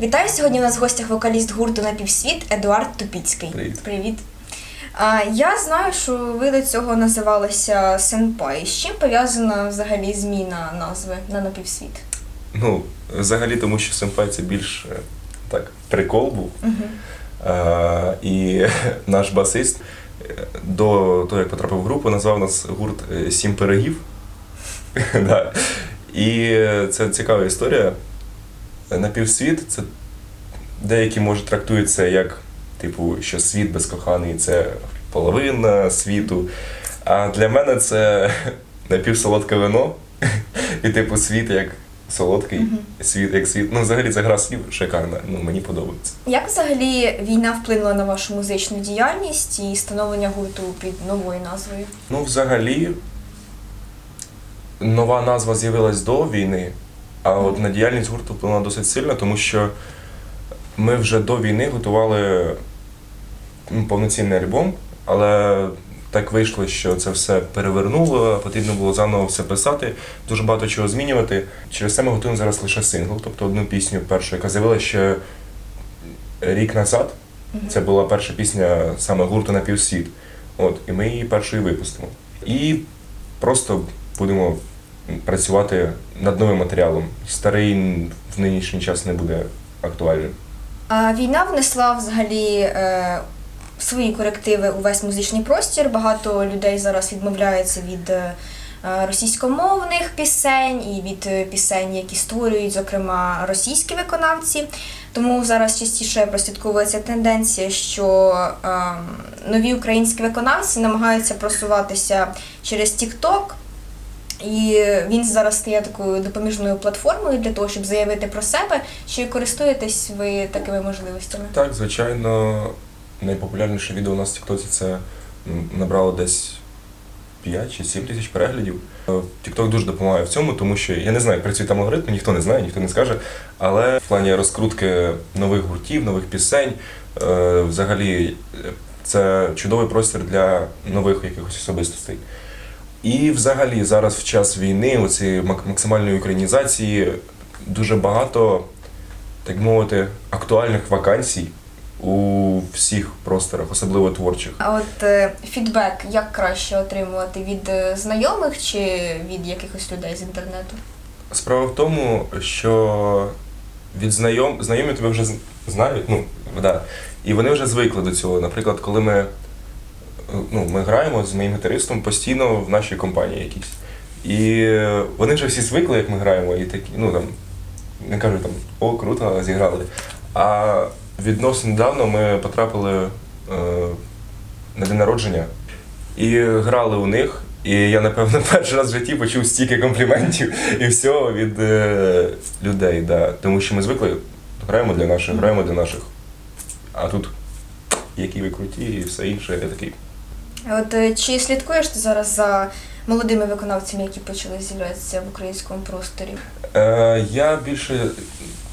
Вітаю сьогодні. У нас в гостях вокаліст гурту Напівсвіт Едуард Тупіцький. Привіт. Привіт. А, я знаю, що ви до цього називалися Сенпай. З чим пов'язана взагалі зміна назви на напівсвіт? Ну, взагалі, тому що Сенпай це більш е, так, прикол був. Угу. А, і наш басист е, до того, як потрапив в групу, назвав нас гурт е, Сім пирогів. Да. І це цікава історія. Напівсвіт це деякі може трактують це як, типу, що світ без коханий це половина світу. А для мене це напівсолодке вино. І типу світ як солодкий, Мгм. світ як світ. Ну, взагалі ця гра слів шикарна. Ну, мені подобається. Як взагалі війна вплинула на вашу музичну діяльність і становлення гурту під новою назвою? Ну, взагалі, нова назва з'явилась до війни, а от на діяльність гурту вплинула досить сильно, тому що ми вже до війни готували ну, повноцінний альбом, але так вийшло, що це все перевернуло, потрібно було заново все писати, дуже багато чого змінювати. Через це ми готуємо зараз лише сингл, тобто одну пісню першу, яка з'явилася ще рік назад. Це була перша пісня саме гурту на півсвіт. От, і ми її першою випустимо. І просто будемо працювати над новим матеріалом. Старий в нинішній час не буде актуальним. А війна внесла взагалі е, свої корективи у весь музичний простір. Багато людей зараз відмовляються від е, російськомовних пісень і від е, пісень, які створюють, зокрема, російські виконавці. Тому зараз частіше прослідковується тенденція, що е, нові українські виконавці намагаються просуватися через TikTok. І він зараз стає такою допоміжною платформою для того, щоб заявити про себе. Чи користуєтесь ви такими можливостями? Так, звичайно, найпопулярніше відео у нас в Тіктоці це набрало десь 5 чи 7 тисяч переглядів. Тікток дуже допомагає в цьому, тому що я не знаю, як працює там алгоритм, ніхто не знає, ніхто не скаже. Але в плані розкрутки нових гуртів, нових пісень, е, взагалі е, це чудовий простір для нових якихось особистостей. І взагалі зараз в час війни, оці мак- максимальної українізації, дуже багато, так мовити, актуальних вакансій у всіх просторах, особливо творчих. А от е, фідбек як краще отримувати від е, знайомих чи від якихось людей з інтернету? Справа в тому, що від знайом знайомі тебе вже знають, ну да, і вони вже звикли до цього. Наприклад, коли ми, ну, ми граємо з моїм гітаристом постійно в нашій компанії якійсь. І е, вони вже всі звикли, як ми граємо, і такі, ну там, не кажуть там, о, круто, зіграли. А відносно недавно ми потрапили е, на день народження і грали у них. І я, напевно, перший раз в житті почув стільки компліментів і всього від е, людей. Да. Тому що ми звикли, граємо для наших, граємо для наших. А тут які ви круті і все інше. Я такий. От е, чи слідкуєш ти зараз за молодими виконавцями, які почали з'являтися в українському просторі? Е, я більше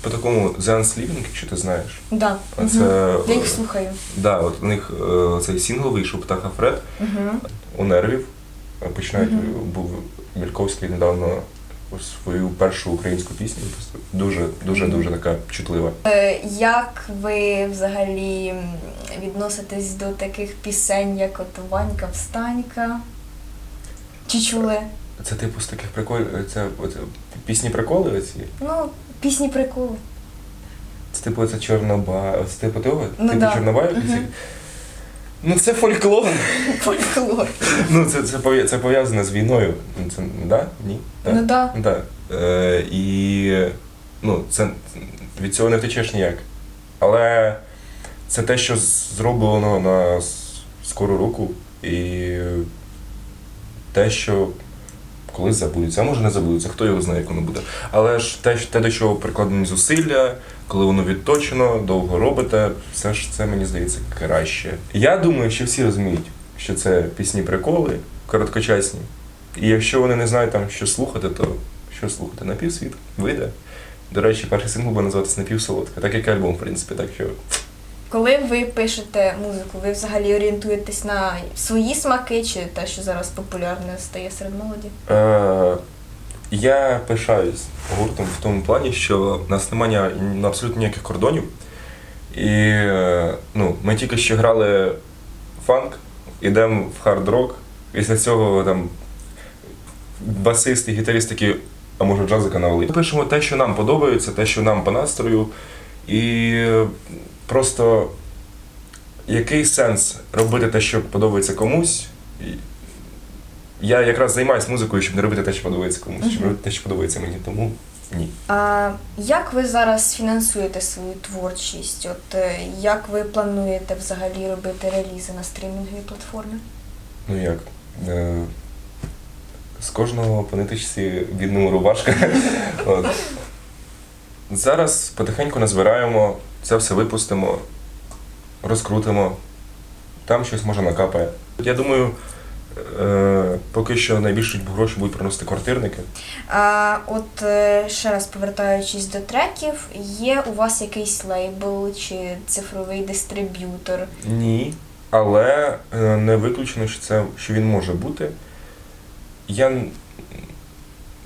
по такому The Лівінг, якщо ти знаєш. Да. А угу. Я їх е, слухаю. Да, от у них е, цей сингл вийшов Птаха Фред Угу. у нервів. Починають угу. був Мільковський недавно свою першу українську пісню. Дуже, дуже, дуже така чутлива. Е, Як ви взагалі відноситесь до таких пісень, як от Ванька Встанька? Чи чули? Це типу з таких приколів. Це, оце, пісні приколи оці. Ну, пісні приколи. Це типу це чорноба. Це типу того? Ну типу да. чорнобаю Мгм. Ну це фольклор. Фольклор. ну це, це, це пов'язане з війною. Це, да? Ні? Да. Ну да. Да. Е, і ну, це від цього не втечеш ніяк. Але це те, що зроблено на скору руку, і те, що колись забудеться, а може не забудеться, хто його знає, як воно буде. Але ж те, те, до чого прикладені зусилля, коли воно відточено, довго робите, все ж це мені здається краще. Я думаю, що всі розуміють, що це пісні приколи, короткочасні. І якщо вони не знають там, що слухати, то що слухати? Напівсвіт вийде. До речі, перший сингл буде називатися Напівсолодка, так як і альбом, в принципі, так що. Коли ви пишете музику, ви взагалі орієнтуєтесь на свої смаки чи те, що зараз популярне стає серед молоді? Е, Я пишаюсь гуртом в тому плані, що в нас немає абсолютно ніяких кордонів. І е, ну, ми тільки що грали фанк, ідемо в хард-рок. Після цього там басист і гітарист такі, а може джазика навели. Ми пишемо те, що нам подобається, те, що нам по настрою. І просто який сенс робити те, що подобається комусь. Я якраз займаюся музикою, щоб не робити те, що подобається комусь, щоб робити те, що подобається мені. Тому ні. А як ви зараз фінансуєте свою творчість? От е, як ви плануєте взагалі робити релізи на стрімінговій платформі? Ну як? Е, з кожного по номеру важко. От. Зараз потихеньку назбираємо, це все випустимо, розкрутимо, там щось може накапає. Я думаю, е, поки що найбільше гроші будуть приносити квартирники. А от е, ще раз повертаючись до треків, є у вас якийсь лейбл чи цифровий дистриб'ютор? Ні. Але е, не виключено, що це що він може бути. Я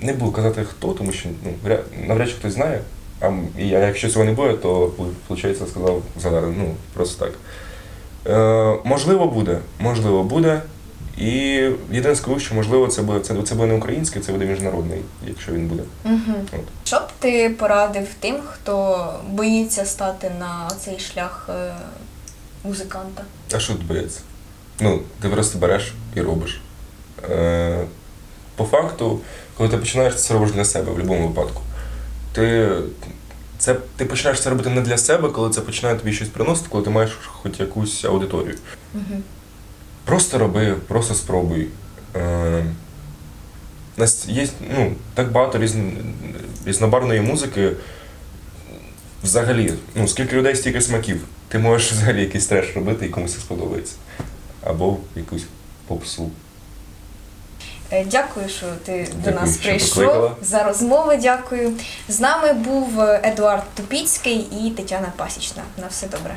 не буду казати хто, тому що ну, навряд чи хтось знає. А я, якщо цього не буде, то виходить, сказав зараз. Ну, просто так. Е, можливо, буде. Можливо, буде. І єдине скажу, що можливо це буде це, це буде не український, це буде міжнародний, якщо він буде. Угу. От. Що б ти порадив тим, хто боїться стати на цей шлях е, музиканта? А що тут боїться? Ну, ти просто береш і робиш. Е, по факту, коли ти починаєш це робиш для себе в будь-якому випадку. Ти, це, ти починаєш це робити не для себе, коли це починає тобі щось приносити, коли ти маєш хоч якусь аудиторію. Угу. Просто роби, просто спробуй. Е, нас є ну, так багато різн, різнобарної музики. Взагалі, ну, скільки людей, стільки смаків. Ти можеш взагалі якийсь треш робити і комусь це сподобається. Або якусь попсу. Е, Дякую, що ти до нас прийшов. За розмови дякую. З нами був Едуард Тупіцький і Тетяна Пасічна. На все добре.